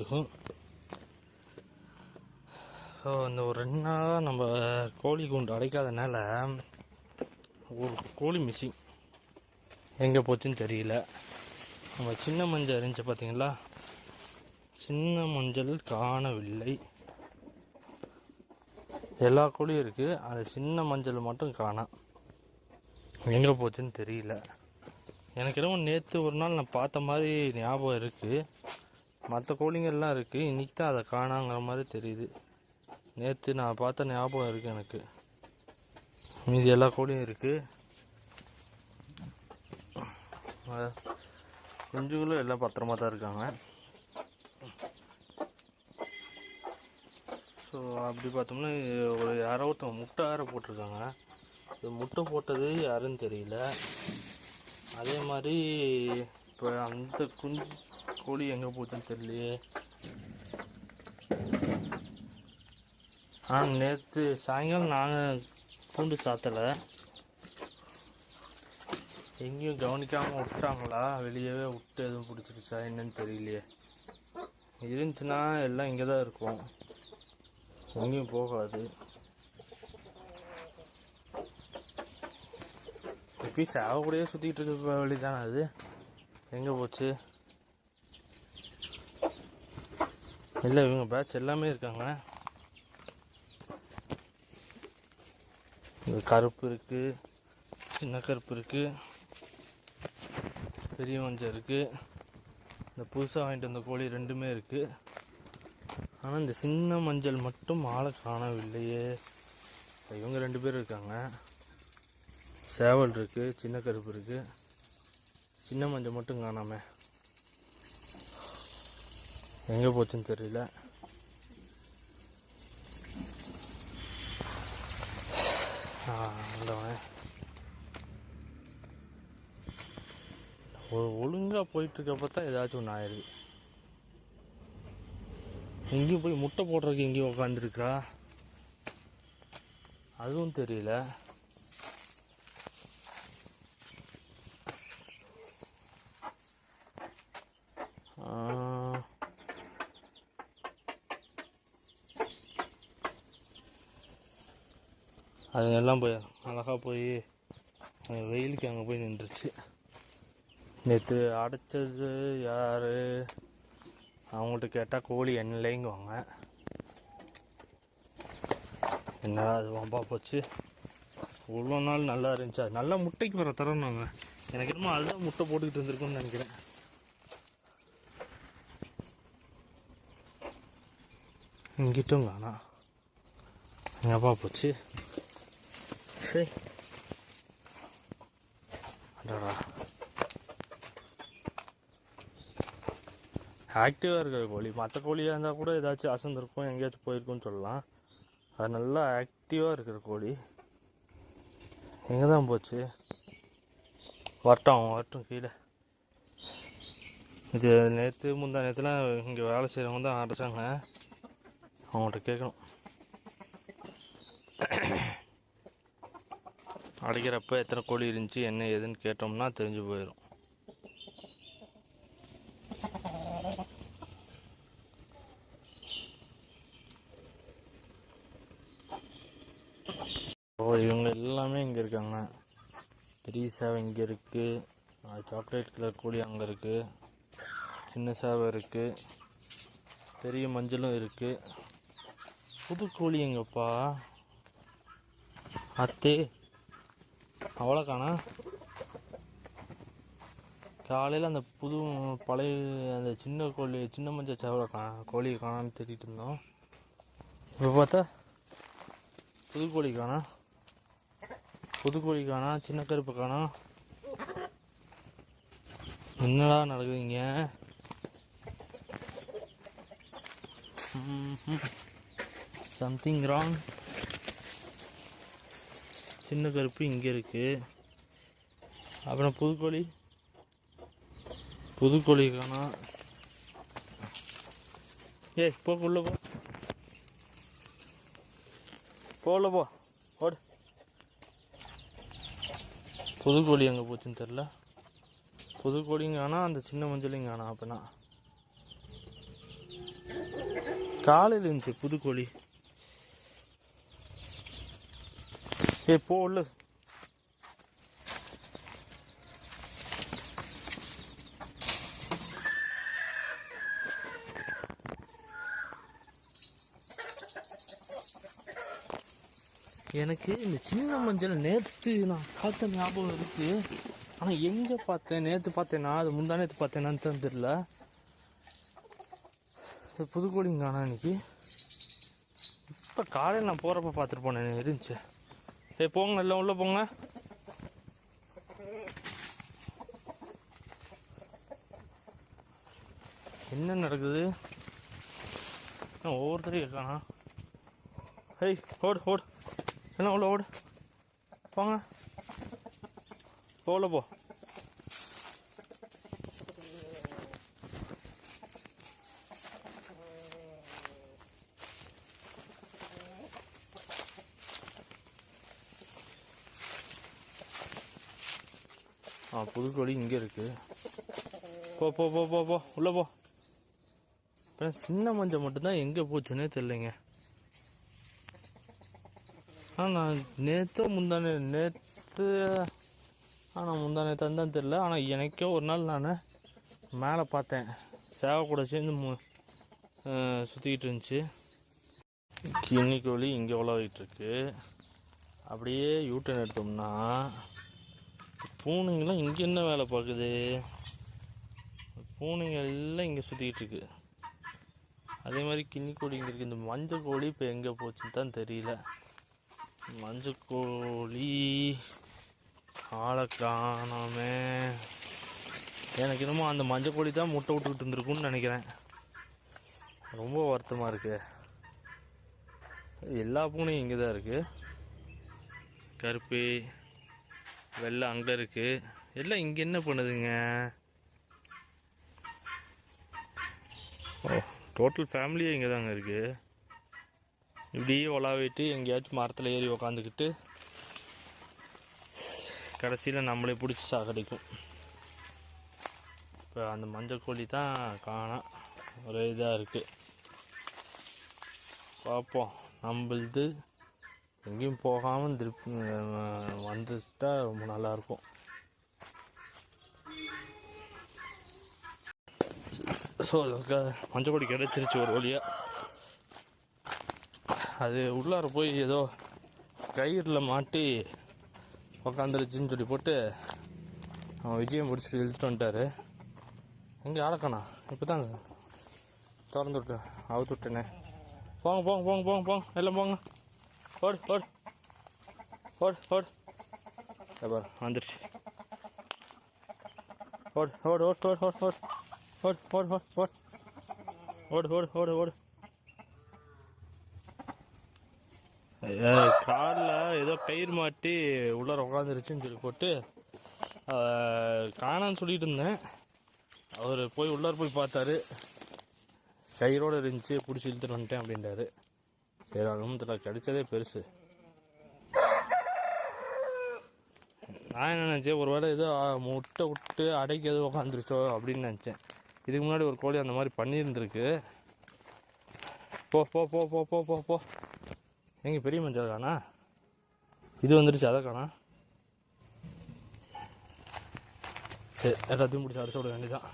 போயிட்டுருக்கோம். ஸோ இந்த ஒரு ரெண்டு நாளாக நம்ம கோழி கூண்டு அடைக்காதனால ஒரு கோழி மிஸ்ஸிங் எங்கே போச்சுன்னு தெரியல. நம்ம சின்ன மஞ்சள் இருந்துச்சு பார்த்தீங்களா சின்ன மஞ்சள் காணவில்லை. எல்லா கோழியும் இருக்குது அது சின்ன மஞ்சள் மட்டும் காணோம் எங்கே போச்சுன்னு தெரியல. எனக்கு என்னமோ நேற்று ஒரு நாள் நான் பார்த்த மாதிரி ஞாபகம் இருக்குது மற்ற கோழிங்கள்லாம் இருக்குது இன்றைக்கி தான் அதை காணாங்கிற மாதிரி தெரியுது. நேற்று நான் பார்த்த ஞாபகம் இருக்குது எனக்கு. மீதி எல்லா கோழியும் இருக்குது குஞ்சுகளும் எல்லாம் பத்திரமா தான் இருக்காங்க. ஸோ அப்படி பார்த்தோம்னா ஒரு யாரோ ஒருத்தவங்க முட்டை வேறு போட்டிருக்காங்க. இது முட்டை போட்டது யாருன்னு தெரியல. அதே மாதிரி இப்போ அந்த குஞ்சு கோழி எங்கே போச்சுன்னு தெரியலையே. ஆ நேற்று சாயங்காலம் நாங்கள் கூண்டு சாத்தலை. எங்கேயும் கவனிக்காமல் விட்டாங்களா வெளியவே விட்டு எதுவும் பிடிச்சிருச்சா? என்னன்னு தெரியலையே. இருந்துச்சுன்னா எல்லாம் இங்கே தான் இருக்கும். எங்கேயும் போகாது. எப்பயும் சேவை கூடயே இருக்க வழி தானே அது? எங்கே போச்சு? இல்லை இவங்க பேட்ச் எல்லாமே இருக்காங்க. இந்த கருப்பு இருக்குது சின்ன கருப்பு இருக்குது பெரிய மஞ்சள் இருக்குது இந்த புதுசாக வாங்கிட்டு வந்த கோழி ரெண்டுமே இருக்குது ஆனால் இந்த சின்ன மஞ்சள் மட்டும் ஆளை காணவில்லையே. இவங்க ரெண்டு பேர் இருக்காங்க. சேவல் இருக்குது சின்ன கருப்பு இருக்குது சின்ன மஞ்சள் மட்டும் காணாம. எங்கே போச்சுன்னு தெரியல. ஒரு ஒழுங்காக போயிட்டுருக்கப்ப தான் ஏதாச்சும் ஒன்று ஆயிடுது. எங்கேயும் போய் முட்டை போடுறதுக்கு எங்கேயும் உட்காந்துருக்கா அதுவும் தெரியல. அது எல்லாம் போய் அழகாக போய் வெயிலுக்கு அங்கே போய் நின்றுச்சு. நேற்று அடைச்சது யார்? அவங்கள்ட்ட கேட்டால் கோழி எண்ணெய்ங்குவாங்க என்னடா அது வம்பா போச்சு? இவ்வளோ நாள் நல்லா இருந்துச்சு? அது நல்லா முட்டைக்கு வர தரணுங்க எனக்கு என்னமோ அதுதான் முட்டை போட்டுக்கிட்டு இருந்திருக்கும்னு நினைக்கிறேன். இங்கிட்டும் காணா. எங்கப்பா போச்சு? சரி அடடா ஆக்டிவாக இருக்கிற கோழி மற்ற கோழியாக இருந்தால் கூட ஏதாச்சும் அசந்திருக்கும் எங்கேயாச்சும் போயிருக்குன்னு சொல்லலாம். அது நல்லா ஆக்டிவாக இருக்கிற கோழி. எங்கே தான் போச்சு? வரட்டும் அவன் வரட்டும் கீழே. இது நேற்று முந்தா நேற்றுலாம் இங்கே வேலை செய்கிறவங்க தான் அடைச்சாங்க. அவங்கள்ட்ட கேட்கணும். அடைக்கிறப்ப எத்தனை கோழி இருந்துச்சு என்ன ஏதுன்னு கேட்டோம்னா தெரிஞ்சு போயிடும் ஓ இவங்க எல்லாமே இங்கே இருக்காங்க. பெரிய சேவை இங்கே இருக்குது சாக்லேட் கலர் கோழி அங்கே இருக்குது சின்ன சேவை இருக்குது பெரிய மஞ்சளும் இருக்குது புது கோழி எங்கப்பா? அத்தே. அவ்வளோ காணா காலையில் அந்த புது பழைய அந்த சின்ன கோழி சின்ன மஞ்சள் சேவலை கா கோழி காணான்னு தேடிட்டு இருந்தோம். இப்போ பார்த்தா புது கோழி காணா. புது கோழி காணா சின்ன கருப்பு காணா. என்னடா நடக்குதுங்க? சம்திங் ராங் சின்ன கருப்பு இங்கே இருக்குது அப்புறம் புதுக்கோழி. புதுக்கோழி காணா. ஏய் போ உள்ள போ. போல போ. ஓடு. புதுக்கோழி எங்கே போச்சுன்னு தெரில புதுக்கோழியும் காணா அந்த சின்ன மஞ்சளையும் காணா அப்படின்னா காலையில் இருந்துச்சு புதுக்கோழி. ஏ போ உள்ள எனக்கு இந்த சின்ன மஞ்சள் நேற்று நான் பார்த்த ஞாபகம் இருக்கு. ஆனால் எங்கே பார்த்தேன்? நேற்று பார்த்தேன்னா அது முந்தா நேற்று பார்த்தேனான்னு தான் தெரியல. புதுக்கோடிங்க ஆனால் இன்னைக்கு? இப்போ காலையில் நான் போகிறப்ப பார்த்துட்டு போனேன் இருந்துச்சு. சரி போங்க எல்லாம் உள்ளே போங்க என்ன நடக்குது என்ன ஒவ்வொருத்தரையும் இருக்கானா ஹேய் ஓடு ஓடு என்ன உள்ள ஓடு போங்க போல போ ஆ புதுக்கோழி இங்கே இருக்குது போ போ போ போ போ உள்ளே போ. அப்புறம் சின்ன மஞ்சள் மட்டும்தான் எங்கே போச்சுன்னே தெரியலைங்க. ஆனால் நான் நேற்றோ முந்தானே நேற்று ஆனால் முந்தா நேற்று தான் தெரில ஆனால் எனக்கே ஒரு நாள் நான் மேலே பார்த்தேன். சேவை கூட சேர்ந்து மு சுற்றிக்கிட்டு இருந்துச்சு. கிண்ணி கோழி இங்கே உழவிட்டு இருக்கு. அப்படியே யூட்டன் எடுத்தோம்னா பூனைங்கெல்லாம் இங்கே என்ன வேலை பார்க்குது? பூனைங்க எல்லாம் இங்கே சுற்றிக்கிட்டு இருக்கு. அதே மாதிரி கிண்ணி கோழி இங்கே இருக்குது இந்த மஞ்சள் கோழி இப்போ எங்கே போச்சுன்னு தான் தெரியல. மஞ்சள் கோழி ஆளை காணாமே எனக்கு என்னமோ அந்த மஞ்சள் கோழி தான் முட்டை விட்டுக்கிட்டு இருந்திருக்கும்னு நினைக்கிறேன். ரொம்ப வருத்தமாக இருக்கு. எல்லா பூனையும் இங்கே தான் இருக்குது கருப்பு வெள்ளை அங்கே இருக்குது எல்லாம் இங்கே என்ன பண்ணுதுங்க? ஓ டோட்டல் ஃபேமிலியே இங்கே தாங்க இருக்குது இப்படியே உலாவிட்டு எங்கேயாச்சும் மரத்தில் ஏறி உக்காந்துக்கிட்டு கடைசியில் நம்மளே பிடிச்சி சாகடிக்கும். இப்போ அந்த மஞ்சள் கோழி தான் காணோம். ஒரே இதாக இருக்குது பார்ப்போம் நம்மளுது எங்கேயும் போகாமல் திருப்பி வந்துட்டா ரொம்ப நல்லாயிருக்கும். ஸோ மஞ்சள் கொடி கிடச்சிருச்சு ஒரு வழியாக அது உள்ளார போய் ஏதோ கயிறில் மாட்டி உக்காந்துருச்சுன்னு சொல்லி போட்டு அவன் விஜயம் முடிச்சுட்டு இழுத்துட்டு வந்துட்டாரு. எங்கே ஆளக்கண்ணா இப்போ தான் திறந்து விட்டு அவுத்து விட்டேனே போங்க போங்க போங்க போங்க போங்க. எல்லாம் போங்க. ஓடு ஓடு ஓடு ஓடு பாரு வந்துருச்சு ஓடு ஓடு ஓடு ஓடு ஓடு ஓடு ஓடு ஓடு ஓடு ஓடு ஓடு ஓடு ஓடு ஓடு காலில் ஏதோ கயிறு மாட்டி உள்ளார உட்காந்துருச்சுன்னு சொல்லி போட்டு காணான்னு சொல்லிட்டு இருந்தேன். அவர் போய் உள்ளார போய் பார்த்தாரு. கயிறோடு இருந்துச்சு பிடிச்சி இழுத்துட்டு வந்துட்டேன் அப்படின்றாரு. சரி அதுவும் கிடைச்சதே பெருசு. நான் என்ன நினச்சேன்? ஒரு வேளை ஏதோ முட்டை விட்டு அடைக்கி எதுவும் உட்காந்துருச்சோ அப்படின்னு நினச்சேன். இதுக்கு முன்னாடி ஒரு கோழி அந்த மாதிரி பண்ணியிருந்துருக்கு. போ போ போ போ போ போ போ. எங்கே பெரிய மஞ்சள் காணா? இது வந்துருச்சு அதை காணா? சரி எல்லாத்தையும் பிடிச்சி அடிச்சு விட வேண்டியதான்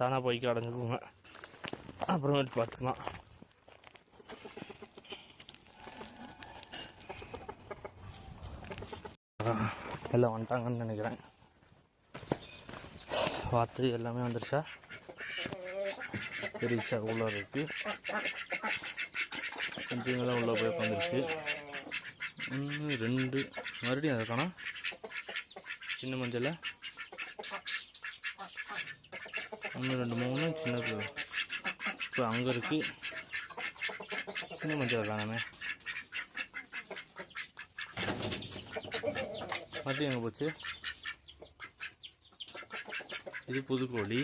தானாக போய்க்கு அடைஞ்சுக்குங்க. அப்புறமேட்டு பார்த்துக்கலாம். எல்லாம் வந்துட்டாங்கன்னு நினைக்கிறேன். பார்த்து எல்லாமே வந்துருச்சா? பெரிசா உள்ளே இருக்கு. கொஞ்சங்களாம் உள்ளே போய் உட்காந்துருச்சு ஒன்று ரெண்டு மறுபடியும் அதை காணா சின்ன மஞ்சள். ஒன்று ரெண்டு மூணு சின்ன இப்போ அங்கே இருக்கு. சின்ன மஞ்சள் காணாமே. மறுபடியும் எங்கே போச்சு? இது புதுக்கோழி.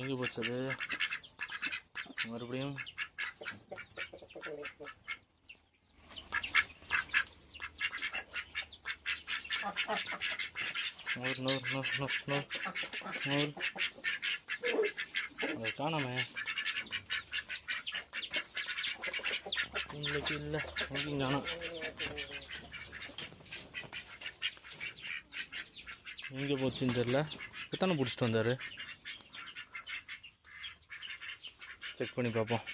எங்கே போச்சு அது மறுபடியும் நூறு நூறு நூறு நூறு நூறு நூறு. அதை காணாமே. இன்னைக்கு இல்லை எங்கேயும் காணோம். எங்கே போச்சுன்னு தெரில எத்தனை பிடிச்சிட்டு வந்தார்? செக் பண்ணி பார்ப்போம்.